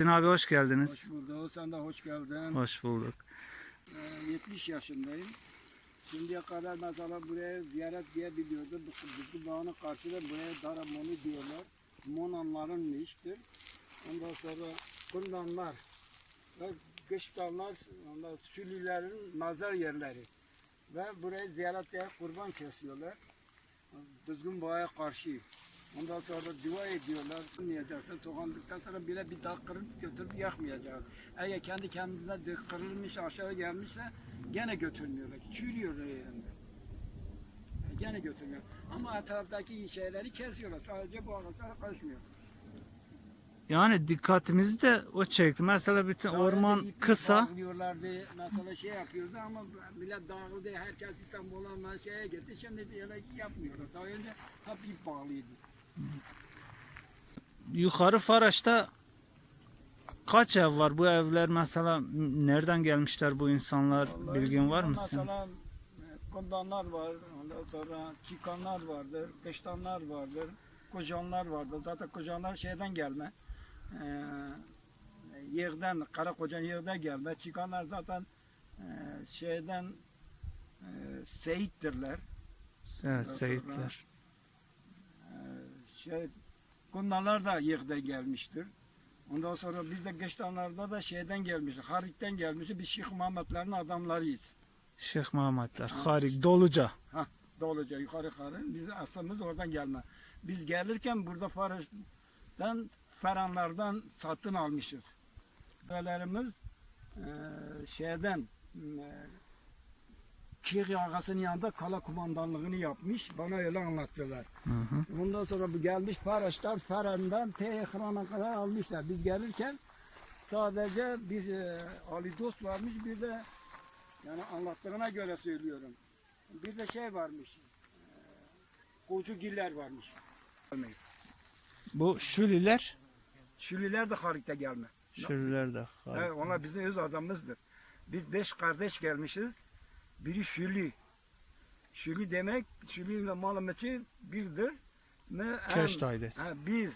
Hüseyin abi hoş geldiniz. Hoş bulduk. Sen de hoş geldin. Hoş bulduk. Ee, 70 yaşındayım. Şimdiye kadar mesela buraya ziyaret diyebiliyordum. Bu Kızılcık Dağı'nın karşıda buraya Daramonu diyorlar. Monanların iştir. Ondan sonra Kundanlar ve Kıştanlar, ondan Sülülerin mazar yerleri. Ve buraya ziyaret diye kurban kesiyorlar. Düzgün boğaya karşı. Ondan sonra dua ediyorlar. Yapmayacaksın. Tokandıktan sonra bile bir dal kırıp götürüp yakmayacağız. Eğer kendi kendine de kırılmış aşağı gelmişse gene götürmüyorlar. Çürüyor yani. Gene götürmüyor. Ama etraftaki şeyleri kesiyorlar. Sadece bu ağaçlara karışmıyor. Yani dikkatimizi de o çekti. Mesela bütün Daha orman önce iplik kısa. bağlıyorlardı, mesela şey yapıyordu ama millet dağıldı, herkes İstanbul'a şeye gitti. Şimdi öyle yapmıyorlar. Daha önce hep ip bağlıydı. Yukarı Faraş'ta kaç ev var? Bu evler mesela nereden gelmişler bu insanlar? Vallahi Bilgin var mı senin? Mesela e, kundanlar var, ondan sonra çıkanlar vardır, kıştanlar vardır, kocanlar vardır. Zaten kocanlar şeyden gelme. Ee, yığdan, kara kocan yığdan gelme. Çıkanlar zaten e, şeyden e, Seyit'tirler. Evet, Seyitler. Şey, kundanlar da yığdan gelmiştir. Ondan sonra biz de kıştanlarda da şeyden gelmişiz, Harik'ten gelmişiz. Biz Şeyh Muhammedlerin adamlarıyız. Şeyh Muhammedler. Harik, Doluca. Doluca yukarı karın. Biz aslımız oradan gelme. Biz gelirken burada Faraj'dan Ferhanlardan satın almışız. Dedelerimiz eee şeyden eee Kir ağasının yanında kala kumandanlığını yapmış. Bana öyle anlattılar. Hı hı. Ondan sonra bu gelmiş Faraşlar Ferhan'dan Tehran'a kadar almışlar. Biz gelirken sadece bir eee, Ali Dost varmış bir de yani anlattığına göre söylüyorum. Bir de şey varmış. Eee Kocugiller varmış. Bu Şuliler. Şüliler de Harik'te gelme. Şuliler de. Harik. Evet, onlar bizim öz adamımızdır. Biz beş kardeş gelmişiz. Biri Şüli. Şüli demek, ile Malameti birdir. Ne, Keş ailesi. Ha, biz.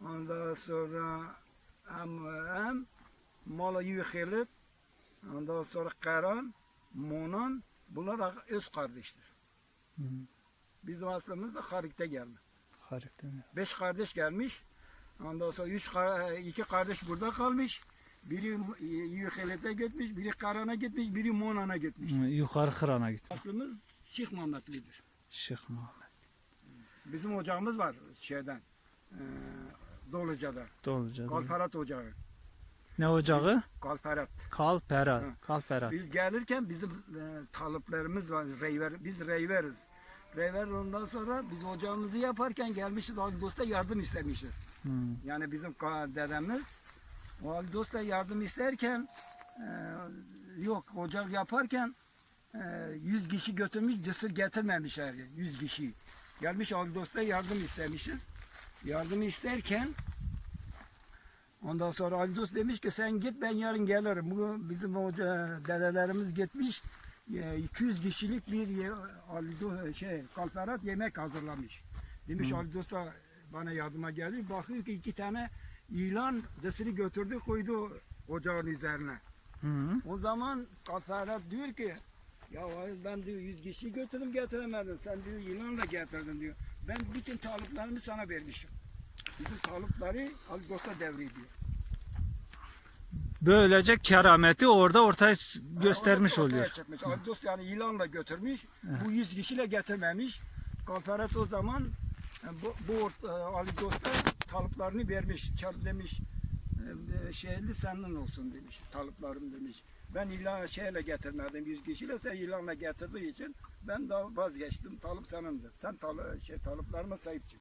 Ondan sonra hem, hem Mala Yühelit, ondan sonra Karan, Monan, bunlar öz kardeştir. Hı. Bizim aslımız da Harik'te gelme. Harik değil mi? Beş kardeş gelmiş. Ondan sonra üç, ka- iki kardeş burada kalmış. Biri Yühelet'e gitmiş, biri Karan'a gitmiş, biri Monan'a gitmiş. Hı, Yukarı Kıran'a git. Aslımız Şeyh Muhammedlidir. Şeyh Muhammed. Bizim ocağımız var şeyden. E, Doluca'da. Doluca. değil mi? Kalferat ocağı. Ne ocağı? Kalferat. Kalperat. Hı. Kalperat. Biz gelirken bizim e, taliplerimiz var. Reyver, biz reyveriz. Reyver ondan sonra biz ocağımızı yaparken gelmişiz Aldos'ta yardım istemişiz. Hı. Yani bizim dedemiz o Aldos'ta yardım isterken e, yok ocak yaparken e, 100 kişi götürmüş cısır getirmemişler. 100 kişi. Gelmiş Aldos'ta yardım istemişiz. Yardım isterken Ondan sonra Ali Dost demiş ki sen git ben yarın gelirim. Bu bizim hoca dedelerimiz gitmiş. e, 200 kişilik bir Ali Dost, şey kalperat yemek hazırlamış. Demiş Ali Dost da bana yardıma geldi. Bakıyor ki iki tane ilan cesini götürdü koydu ocağın üzerine. Hı hı. O zaman kalperat diyor ki ya ben diyor 100 kişi götürdüm getiremedim. Sen diyor ilanla getirdin diyor. Ben bütün taliplerimi sana vermişim. Bizim talipleri Ali Dost'a devrediyor. Böylece kerameti orada ortaya göstermiş Orada oluyor. çıkmış. Aldos yani ilanla götürmüş. Bu 100 kişiyle getirmemiş. Konferans o zaman e, bu, bu e, Ali Dost'a talıplarını vermiş. Çal demiş e, şeyli senin olsun demiş. Talıplarım demiş. Ben ilan şeyle getirmedim 100 kişiyle sen ilanla getirdiği için ben de vazgeçtim. Talıp senindir. Sen talı, şey, talıplarıma sahip çık.